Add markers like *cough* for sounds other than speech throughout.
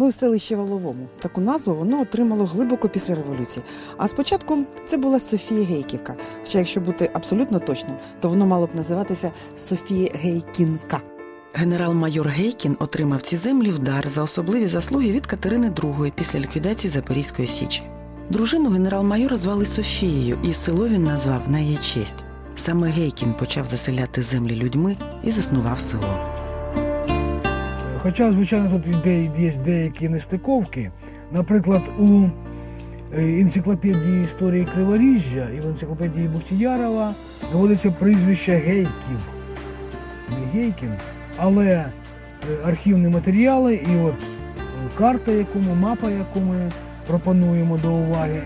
Чому селище Воловому? Таку назву воно отримало глибоко після революції. А спочатку це була Софія Гейківка. Хоча, якщо бути абсолютно точним, то воно мало б називатися Софія Гейкінка. Генерал-майор Гейкін отримав ці землі в дар за особливі заслуги від Катерини II після ліквідації Запорізької січі. Дружину генерал-майора звали Софією, і село він назвав на її честь. Саме Гейкін почав заселяти землі людьми і заснував село. Хоча, звичайно, тут є деякі нестиковки. Наприклад, у е, енциклопедії історії Криворіжжя і в енциклопедії Бухтіярова наводиться прізвище Гейків. Не Гейкін, але е, архівні матеріали і от е, карта, яку ми, мапа, яку ми пропонуємо до уваги,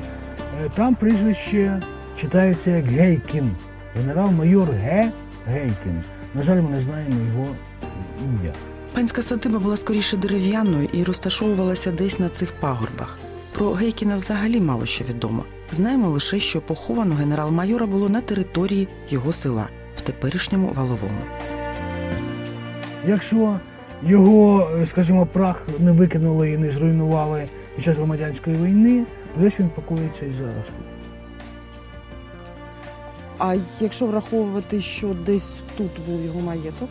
там прізвище читається як Гейкін. Генерал-майор Г. Гейкін. На жаль, ми не знаємо його ім'я. Панська садиба була скоріше дерев'яною і розташовувалася десь на цих пагорбах. Про Гейкіна взагалі мало що відомо. Знаємо лише, що поховано генерал-майора було на території його села в теперішньому валовому. Якщо його, скажімо, прах не викинули і не зруйнували під час громадянської війни, десь він покоїться і зараз. А якщо враховувати, що десь тут був його маєток,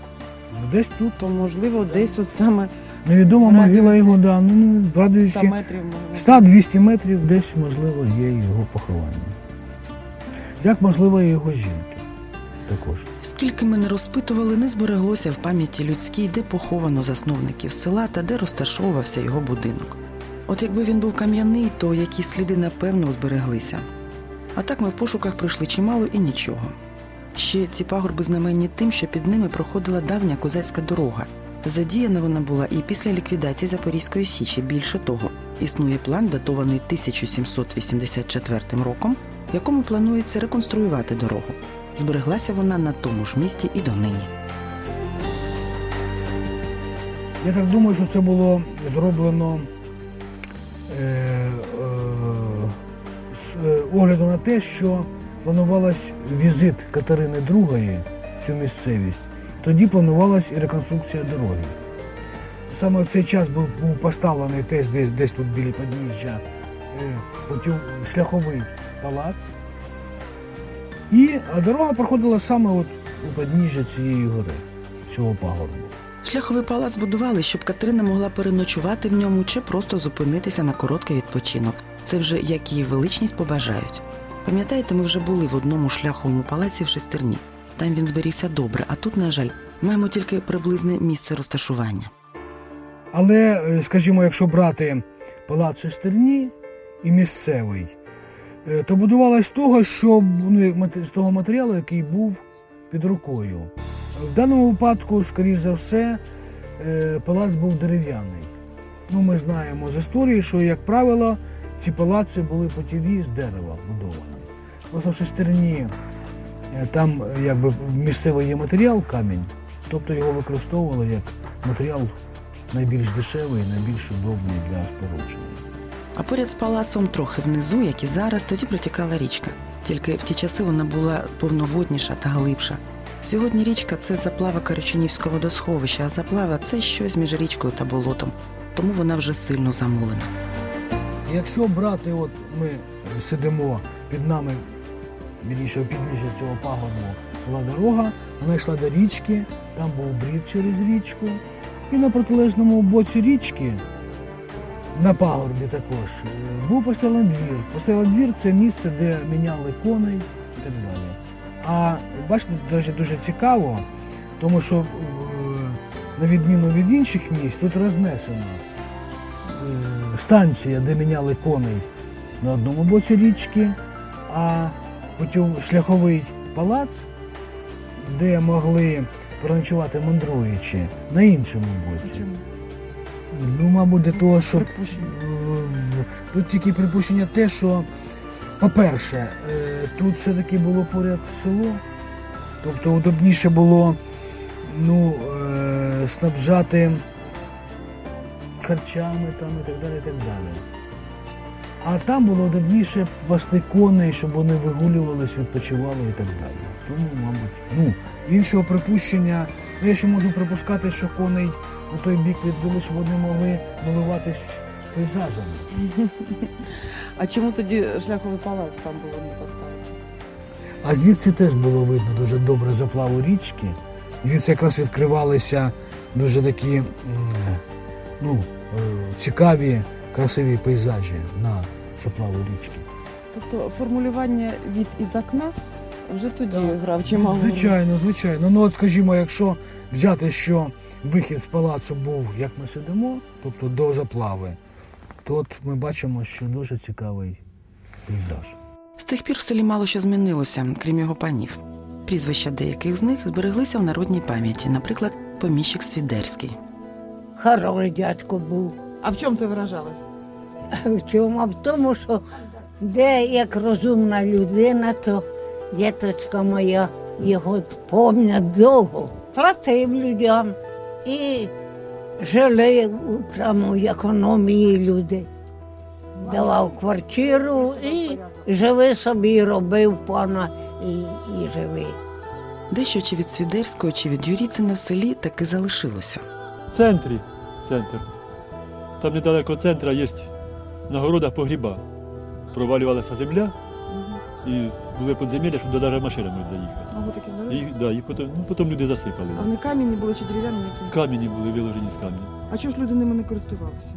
Десь тут то можливо десь от саме невідома могила його, да, ну, ну, в 100 метрів можливо. 100-200 метрів десь, можливо, є його поховання. Як можливо і його жінки також. Скільки ми не розпитували, не збереглося в пам'яті людській, де поховано засновників села та де розташовувався його будинок. От якби він був кам'яний, то якісь сліди напевно збереглися. А так ми в пошуках пройшли чимало і нічого. Ще ці пагорби знаменні тим, що під ними проходила давня козацька дорога. Задіяна вона була і після ліквідації Запорізької січі. Більше того, існує план, датований 1784 роком, в якому планується реконструювати дорогу. Збереглася вона на тому ж місці і донині. Я так думаю, що це було зроблено е, е, з е, огляду на те, що планувалось візит Катерини II в цю місцевість. Тоді планувалась і реконструкція дороги. Саме в цей час був, був поставлений теж десь, десь тут біля підніжжя е, шляховий палац. І дорога проходила саме от у підніжжя цієї гори, цього пагорбу. Шляховий палац будували, щоб Катерина могла переночувати в ньому чи просто зупинитися на короткий відпочинок. Це вже як її величність побажають. Пам'ятаєте, ми вже були в одному шляховому палаці в шестерні. Там він зберігся добре, а тут, на жаль, маємо тільки приблизне місце розташування. Але, е, скажімо, якщо брати палац Шестерні і місцевий, е, то будувалось з того, що ну, з того матеріалу, який був під рукою. В даному випадку, скоріш за все, е, палац був дерев'яний. Ну, ми знаємо з історії, що, як правило, ці палаци були потіві з дерева будовані. В шестерні е, там е, якби місцевий є матеріал камінь, тобто його використовували як матеріал найбільш дешевий, найбільш удобний для спорудження. А поряд з палацом, трохи внизу, як і зараз, тоді протікала річка. Тільки в ті часи вона була повноводніша та глибша. Сьогодні річка це заплава Карачунівського водосховища, а заплава це щось між річкою та болотом, тому вона вже сильно замулена. Якщо брати, от ми сидимо під нами, більше підніжжя цього пагорбу була дорога, вона йшла до річки, там був брід через річку. І на протилежному боці річки, на пагорбі також, е, був постоялий двір. Постоялий двір це місце, де міняли коней і так далі. А бачите, до дуже цікаво, тому що е, на відміну від інших місць тут рознесено е, станція, де міняли коней на одному боці річки, а потім шляховий палац, де могли переночувати мандруючи, на іншому боці. Ну, мабуть, для того, щоб Е, Тут тільки припущення те, що, по-перше, е, тут все-таки було поряд село, тобто удобніше було ну, е, снабжати харчами там, і так далі. і так далі. А там було удобніше пасти коней, щоб вони вигулювались, відпочивали і так далі. Тому, мабуть, ну, іншого припущення, ну, я ще можу припускати, що коней у той бік відвели, щоб вони могли милуватись пейзажами. *laughs* А чому тоді шляховий палац там було не поставити? А звідси теж було видно дуже добре заплаву річки. Звідси якраз відкривалися дуже такі е, ну, е, цікаві, красиві пейзажі на заплаву річки. Тобто формулювання від із окна вже тоді грав чимало. Звичайно, звичайно. Ну от скажімо, якщо взяти, що вихід з палацу був, як ми сидимо, тобто до заплави, то от ми бачимо, що дуже цікавий пейзаж. З тих пір в селі мало що змінилося, крім його панів. Прізвища деяких з них збереглися в народній пам'яті, наприклад, поміщик Свідерський. Хороший дядько був. А в чому це виражалось? В чому? А в тому, що де як розумна людина, то діточка моя його пам'ять довго. Платив людям і жили прямо в економії люди. Давав квартиру і живи собі, робив пана і, і живи. Дещо чи від Свідерського, чи від Юріцина в селі таки залишилося. В центрі. Центр. Там недалеко центра є на городах погріба. Провалювалася земля і були підземелля, що туди навіть машина може заїхати. Ого, такі здорові. І, да, і потім, ну, потім люди засипали. А вони кам'яні були чи дерев'яні які? Камені були виложені з камня. А чого ж люди ними не користувалися?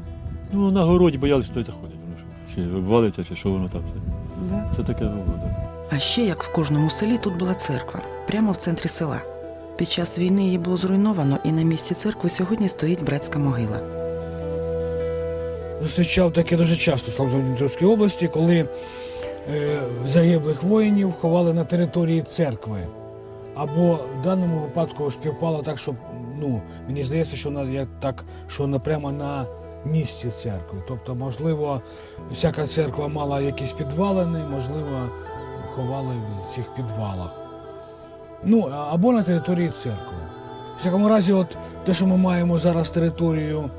Ну, на городі боялися, що заходить. воно що, Чи обвалиться, чи що воно там все. Да? Це таке було, так. А ще, як в кожному селі, тут була церква, прямо в центрі села. Під час війни її було зруйновано, і на місці церкви сьогодні стоїть братська могила. Зустрічав таке дуже часто в Славутській області, коли е, загиблих воїнів ховали на території церкви. Або в даному випадку співпало так, що ну, мені здається, що на як так, що не прямо на місці церкви. Тобто, можливо, всяка церква мала якісь підвалини, можливо, ховали в цих підвалах. Ну, або на території церкви. В всякому разі, от те, що ми маємо зараз територію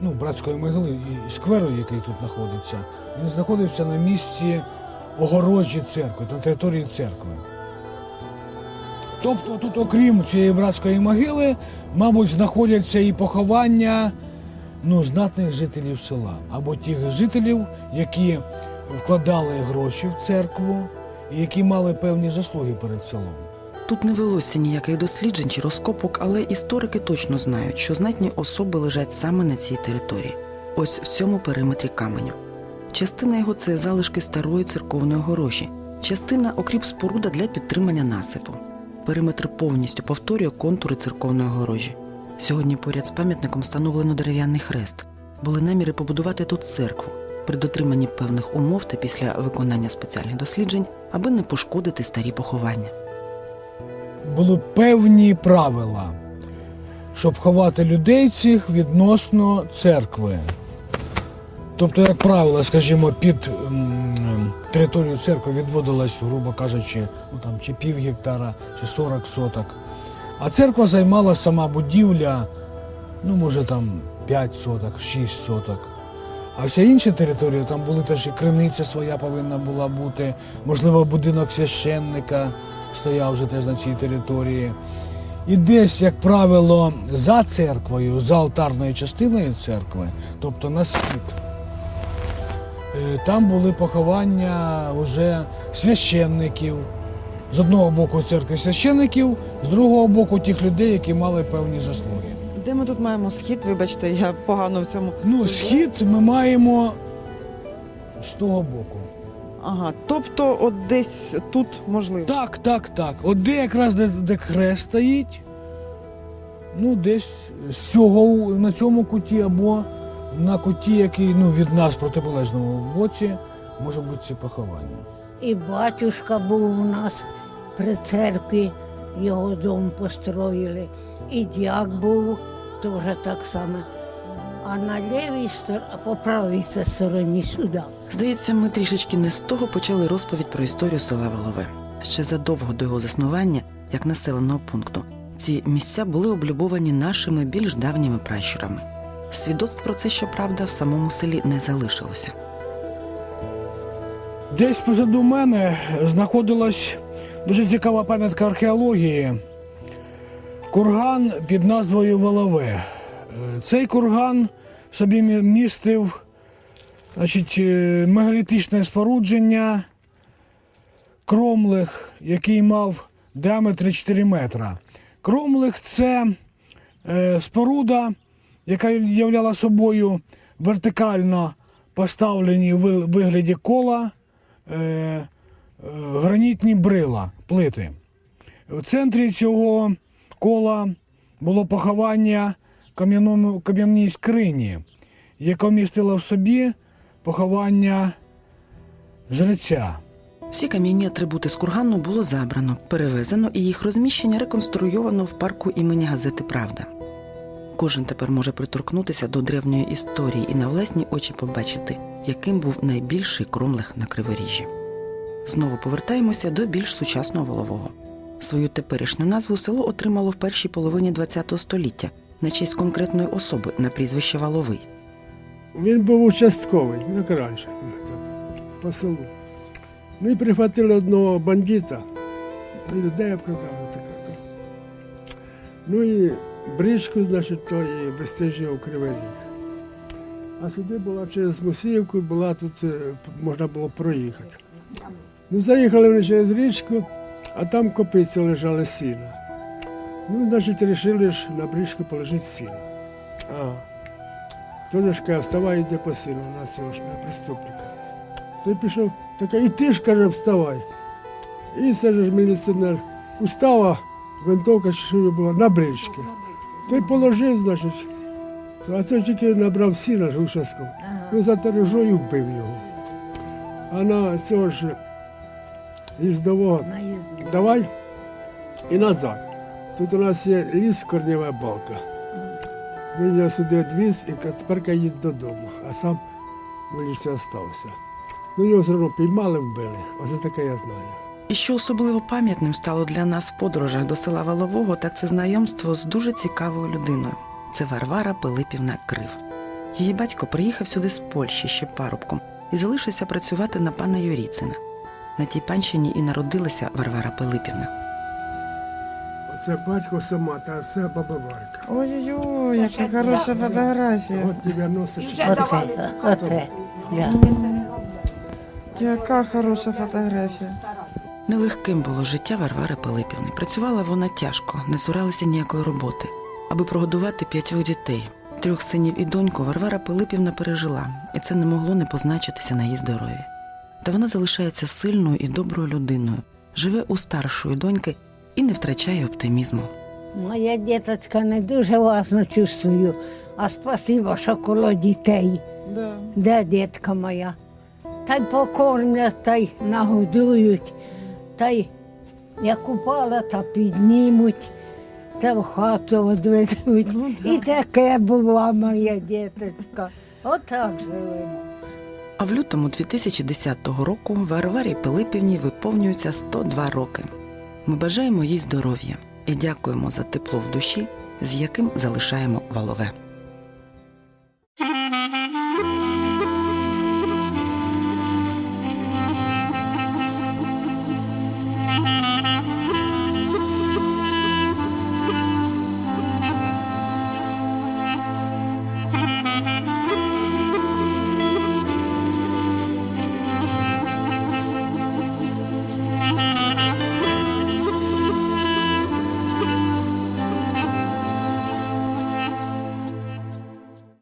ну, братської могили і скверу, який тут знаходиться, він знаходився на місці огорожі церкви, на території церкви. Тобто тут, окрім цієї братської могили, мабуть, знаходяться і поховання ну, знатних жителів села, або тих жителів, які вкладали гроші в церкву і які мали певні заслуги перед селом. Тут не велося ніяких досліджень чи розкопок, але історики точно знають, що знатні особи лежать саме на цій території, ось в цьому периметрі каменю. Частина його це залишки старої церковної огорожі, частина окріп споруда для підтримання насипу. Периметр повністю повторює контури церковної огорожі. Сьогодні поряд з пам'ятником встановлено дерев'яний хрест. Були наміри побудувати тут церкву при дотриманні певних умов та після виконання спеціальних досліджень, аби не пошкодити старі поховання. Були певні правила, щоб ховати людей цих відносно церкви. Тобто, як правило, скажімо, під територію церкви відводилось, грубо кажучи, ну там чи пів гектара, чи 40 соток. А церква займала сама будівля, ну може там 5 соток, 6 соток. А вся інша територія, там були теж і криниця своя повинна була бути, можливо, будинок священника стояв вже теж на цій території. І десь, як правило, за церквою, за алтарною частиною церкви, тобто на схід, е, там були поховання вже священників. З одного боку церкви священників, з другого боку тих людей, які мали певні заслуги. Де ми тут маємо схід? Вибачте, я погано в цьому. Ну, схід ми маємо з того боку. Ага, тобто, от десь тут можливо. Так, так, так. От де якраз де, де хрест стоїть, ну десь з цього на цьому куті або на куті, який ну, від нас в протиполежному боці, може бути ці поховання. І батюшка був у нас при церкві, його дом построїли. І дяк був теж так само. А на лівій стороні, а по правій стороні сюди. Здається, ми трішечки не з того почали розповідь про історію села Волове. Ще задовго до його заснування, як населеного пункту, ці місця були облюбовані нашими більш давніми пращурами. Свідоцтв про це, щоправда, в самому селі не залишилося. Десь позаду мене знаходилась дуже цікава пам'ятка археології. Курган під назвою Волове. Е, Цей курган собі містив значить, е, мегалітичне спорудження, кромлих, який мав діаметр 4 метра. Кромлих це е, споруда, яка являла собою вертикально поставлені в вигляді кола гранітні брила, плити. В центрі цього кола було поховання кам'яній скрині, яка містила в собі поховання жреця. Всі кам'яні атрибути з кургану було забрано, перевезено і їх розміщення реконструйовано в парку імені газети Правда. Кожен тепер може приторкнутися до древньої історії і на власні очі побачити, яким був найбільший кромлех на криворіжжі. Знову повертаємося до більш сучасного волового. Свою теперішню назву село отримало в першій половині ХХ століття на честь конкретної особи на прізвище Валовий. Він був участковий, як раніше, по селу. Ми прихватили одного бандита, людей обкрадали таке. Ну і бричку, значить, то і вистежив Кривий Ріг. А сюди була через Мусіївку, була тут, е, можна було проїхати. Ну, заїхали вони через річку, а там копиці лежали сіна. Ну, значить, вирішили ж на бричку положити сіно. А. Каже, вставай, йди по сіну на цього ж на преступника. Той пішов, така, і ти ж каже, вставай. І це ж міліціонер устава, винтовка що була на брички. Той положив, значить, а це тільки набрав сіна ж участком. Він за тережою вбив його. А на цього ж їздового давай і назад. Тут у нас є ліс, корнєва балка. Він його сюди відвіз і тепер їде додому, а сам в лісі залишився. Ну його все одно піймали, вбили. Оце таке я знаю. І що особливо пам'ятним стало для нас в подорожах до села Валового, так це знайомство з дуже цікавою людиною. Це Варвара Пилипівна Крив. Її батько приїхав сюди з Польщі ще парубком і залишився працювати на пана Юріцина. На тій панщині і народилася Варвара Пилипівна. Оце батько сама, та це баба Варка. Ой-ой-ой, яка хороша фотографія. От 96 Оце, оце. Да. Яка хороша фотографія. Нелегким було життя Варвари Пилипівни. Працювала вона тяжко, не суралася ніякої роботи, аби прогодувати п'ятьох дітей. Трьох синів і доньку Варвара Пилипівна пережила, і це не могло не позначитися на її здоров'ї. Та вона залишається сильною і доброю людиною, живе у старшої доньки і не втрачає оптимізму. Моя діточка не дуже важно чувствую, а спасибо, що коло дітей. Да. Де дітка моя? Та й покормлять, та й нагодують, та й як упала, та піднімуть, та в хату відведуть. Ну, да. І таке була моя діточка. Отак живемо. А в лютому 2010 року Варварі Пилипівні виповнюється 102 роки. Ми бажаємо їй здоров'я і дякуємо за тепло в душі, з яким залишаємо валове.